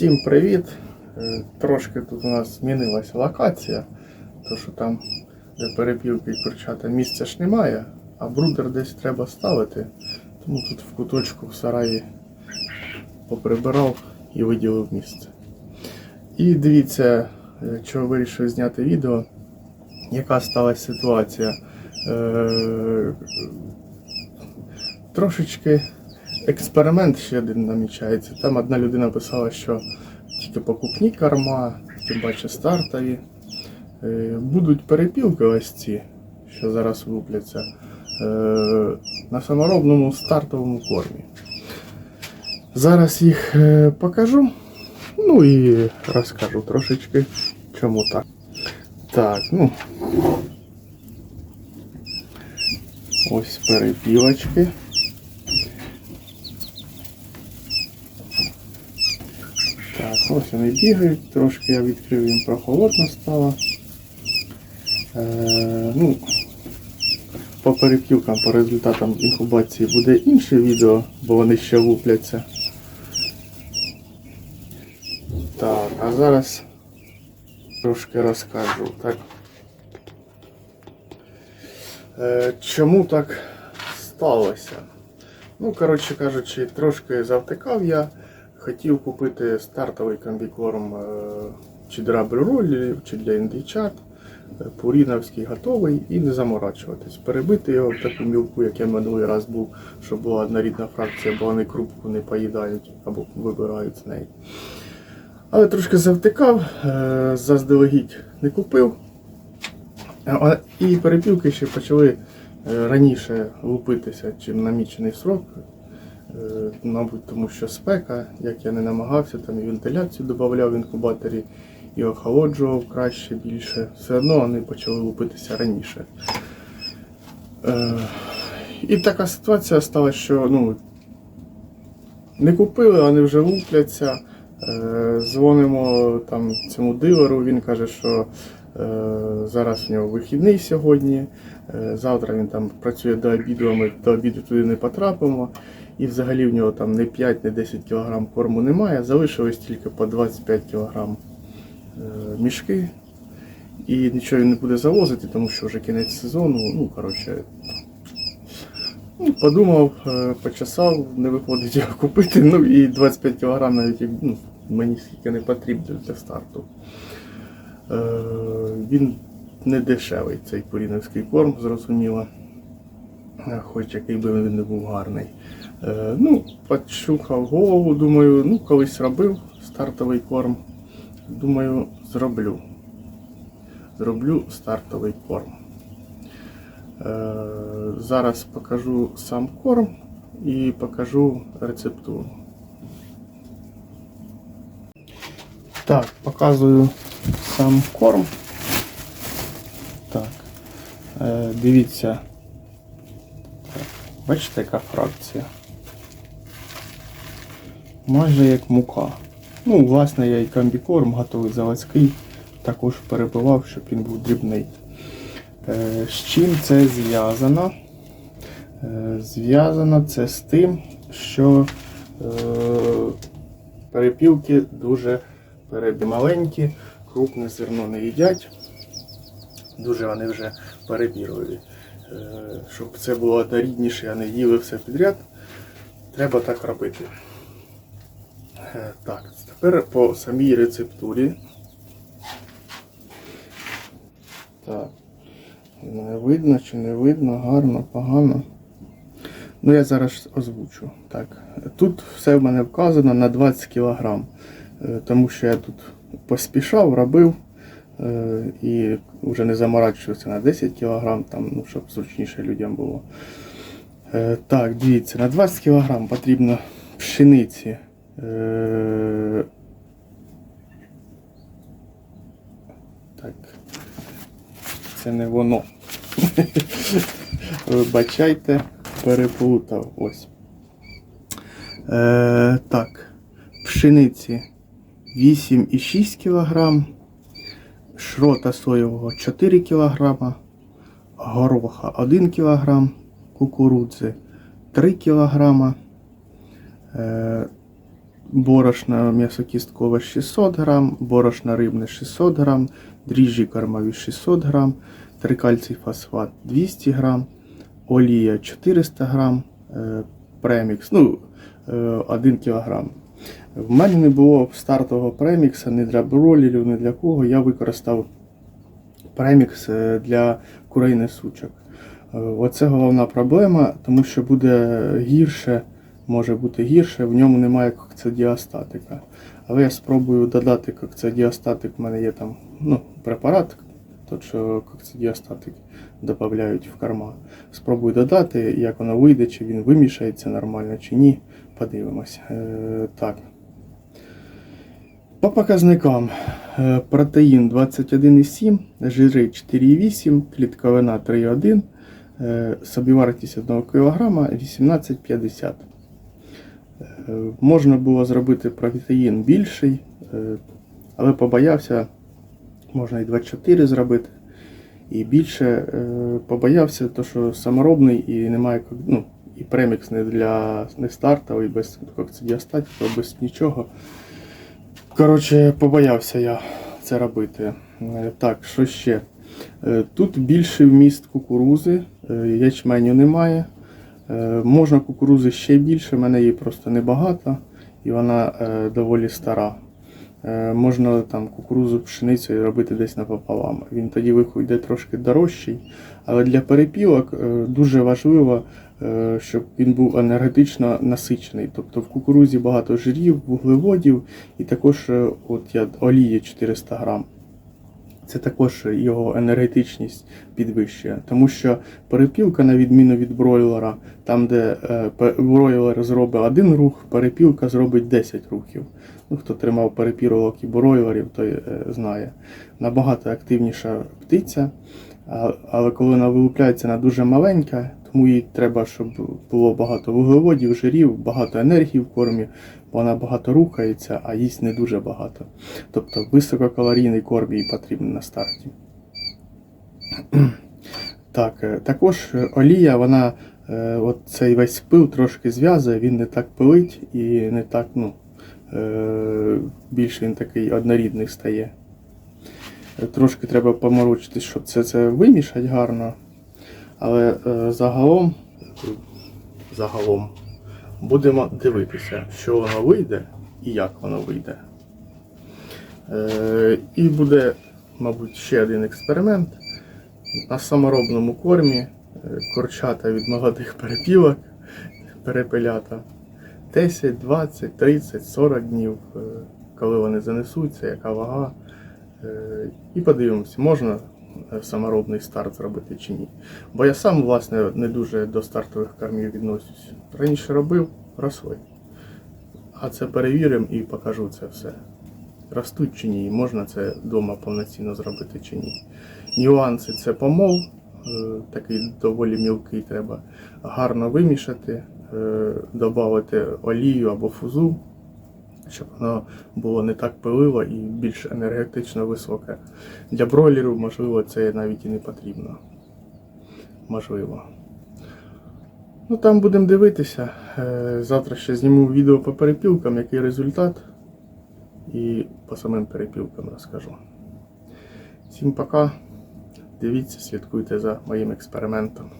Всім привіт! Е, Трошки тут у нас змінилася локація, то що там, де перепілки і курчата, місця ж немає, а брудер десь треба ставити. Тому тут в куточку в сараї поприбирав і виділив місце. І дивіться, е, чого вирішив зняти відео, яка сталася ситуація. Е, Трошечки експеримент ще один намічається. Там одна людина писала, що тільки покупні корма, тим паче стартові. Е, Будуть перепілки ось ці, що зараз лупляться, е, на саморобному стартовому кормі. Зараз їх е, покажу, ну і розкажу трошечки, чому так. Так, ну. Ось перепілочки. Ось вони бігають, трошки я відкрив їм прохолодно стало. Е, ну, по перепілкам, по результатам інкубації буде інше відео, бо вони ще лупляться. Так, а зараз трошки розкажу. Так. Е, чому так сталося? Ну, коротше кажучи, трошки завтикав я. Хотів купити стартовий комбікорм е, чи для брюролі, чи для індичат. е, Пуріновський готовий і не заморачуватись. Перебити його в таку мілку, як я минулий раз був, щоб була однорідна фракція, бо вони крупку не поїдають або вибирають з неї. Але трошки завтикав, е, заздалегідь не купив. І перепілки ще почали раніше лупитися, чим намічений срок. Е, Мабуть, тому що спека, як я не намагався, там і вентиляцію додавав в інкубаторі, і охолоджував краще, більше. Все одно вони почали лупитися раніше. Е, І така ситуація стала, що ну, не купили, вони вже лупляться. Е, Дзвонимо там цьому дилеру, він каже, що зараз в нього вихідний сьогодні. Завтра він там працює до обіду, а ми до обіду туди не потрапимо. І взагалі в нього там не 5, не 10 кг корму немає, залишилось тільки по 25 кг е, мішки. І нічого він не буде завозити, тому що вже кінець сезону. Ну, коротше, ну, подумав, е, почесав, не виходить його купити. Ну і 25 кг навіть ну, мені скільки не потрібно для старту. Е, Він не дешевий, цей поріновський корм, зрозуміло. Хоч який би він не був гарний. Е, Ну, почухав голову, думаю, ну, колись робив стартовий корм. Думаю, зроблю. Зроблю стартовий корм. Е, Зараз покажу сам корм і покажу рецептуру. Так, показую сам корм. Так. Е, Дивіться. Бачите, яка фракція? Майже як мука. Ну, власне, я і комбікорм готовий заводський, також перебивав, щоб він був дрібний. Е, З чим це зв'язано? Е, Зв'язано це з тим, що е, перепілки дуже перебі маленькі, крупне зерно не їдять. Дуже вони вже перебірливі. Е, Щоб це було однорідніше, а не їли все підряд, треба так робити. Е, Так, тепер по самій рецептурі. Так. Не видно чи не видно, гарно, погано. Ну, я зараз озвучу. Так. Тут все в мене вказано на 20 кг. Е, Тому що я тут поспішав, робив е, і вже не заморачувався на 10 кг, там, ну, щоб зручніше людям було. Так, дивіться, на 20 кг потрібно пшениці. Е, Так. Це не воно. Вибачайте, переплутав. Ось. Е, так. Пшениці 8,6 кг, шрота соєвого 4 кг, гороха 1 кг, кукурудзи 3 кг, борошна м'ясокісткове 600 грам, борошна рибне 600 грам, дріжджі кормові 600 грам, трикальцій фосфат 200 грам, олія 400 грам, е, премікс, ну, е, 1 кілограм. В мене не було стартового премікса ні для бролерів, ні для кого. Я використав премікс е, для курей несучок. Е, Оце головна проблема, тому що буде гірше, може бути гірше, в ньому немає кокцидіастатика. Але я спробую додати кокцидіастатик, в мене є там ну, препарат, тот, що кокцидіастатик додають в корма. Спробую додати, як воно вийде, чи він вимішається нормально, чи ні. Подивимось. Е, так. По показникам е, протеїн 21,7, жири 4,8, клітковина 3,1, е, собівартість 1 кг 18,50. Е, Можна було зробити протеїн більший, е, але побоявся, можна і 24 зробити. І більше е, побоявся, то, що саморобний і немає ну, і премікс не для не стартовий, без кокцидіастатіка, без нічого. Коротше, побоявся я це робити. Так, що ще? Тут більший вміст кукурузи, ячменю немає. Е, Можна кукурузи ще більше, в мене її просто небагато і вона е, доволі стара. Е, Можна там кукурузу пшеницю робити десь напополам. Він тоді виходить трошки дорожчий. Але для перепілок дуже важливо, щоб він був енергетично насичений. Тобто в кукурузі багато жирів, вуглеводів і також от я олії 400 грам. Це також його енергетичність підвищує, тому що перепілка, на відміну від бройлера, там, де е, бройлер зробить один рух, перепілка зробить 10 рухів. Ну, хто тримав перепілок і бройлерів, той е, знає. Набагато активніша птиця, але коли вона вилупляється, вона дуже маленька, тому їй треба, щоб було багато вуглеводів, жирів, багато енергії в кормі, вона багато рухається, а їсть не дуже багато. Тобто висококалорійний корм їй потрібен на старті. Так, е, також олія, вона е, от цей весь пил трошки зв'язує, він не так пилить і не так, ну, е, більше він такий однорідний стає. Трошки треба поморочитись, щоб це, це вимішати гарно. Але загалом, загалом будемо дивитися, що воно вийде і як воно вийде. Е, і буде, мабуть, ще один експеримент на саморобному кормі е, курчата від молодих перепілок, перепелята 10, 20, 30, 40 днів, е, коли вони занесуться, яка вага. Е, І подивимося, можна саморобний старт зробити чи ні. Бо я сам, власне, не дуже до стартових кормів відносюсь. Раніше робив, росли. А це перевіримо і покажу це все. Ростуть чи ні, можна це вдома повноцінно зробити чи ні. Нюанси це помол, е, такий доволі мілкий, треба гарно вимішати, е, додати олію або фузу, щоб воно було не так пиливо і більш енергетично високе. Для бройлерів, можливо, це навіть і не потрібно. Можливо. Ну там будемо дивитися. Е, Завтра ще зніму відео по перепілкам, який результат. І по самим перепілкам розкажу. Всім пока. Дивіться, слідкуйте за моїм експериментом.